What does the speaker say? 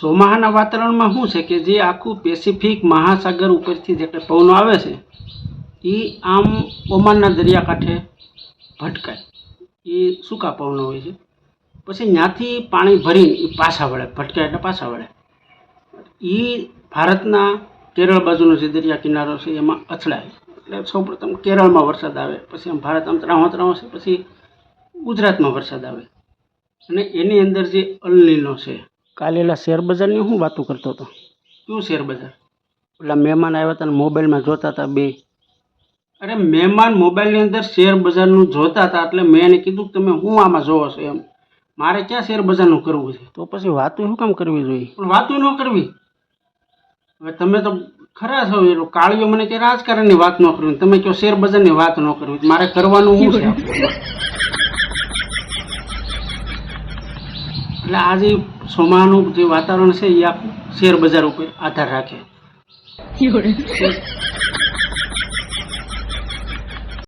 ચોમાહાના વાતાવરણમાં શું છે કે જે આખું પેસિફિક મહાસાગર ઉપરથી જે કંઈ પવનો આવે છે એ આમ ઓમાનના દરિયાકાંઠે ભટકાય. એ સૂકા પવનો હોય છે. પછી ત્યાંથી પાણી ભરીને એ પાછા વળે, ભટકાય એટલે પાછા વળે. એ ભારતના કેરળ બાજુનો જે દરિયા કિનારો છે, એમાં અથડાય. એટલે સૌપ્રથમ કેરળમાં વરસાદ આવે, પછી આમ ભારત આમ ત્રાવો ત્રાવો છે, પછી ગુજરાતમાં વરસાદ આવે. અને એની અંદર જે અલનીનો છે કાલે એલા શેર બજારની હું વાતું કરતો હતો? શું શેર બજાર પેલા મહેમાન આવ્યા હતા ને મોબાઈલમાં જોતા હતા બે. અરે મહેમાન મોબાઈલની અંદર શેર બજારનું જોતા હતા એટલે મેં એને કીધું કે તમે હું આમાં જોવો છો એમ. મારે ક્યાં શેર બજારનું કરવું છે? તો પછી વાતું શું કામ કરવી જોઈએ? પણ વાતું ન કરવી. હવે તમે તો ખરા છો એ કાળીઓ મને કે રાજકારણની વાત ન કરવી. તમે કહો શેર બજારની વાત ન કરવી? મારે કરવાનું શું છે? એટલે આ જે સોમાનું જે વાતાવરણ છે એ આખું શેર બજાર ઉપર આધાર રાખે.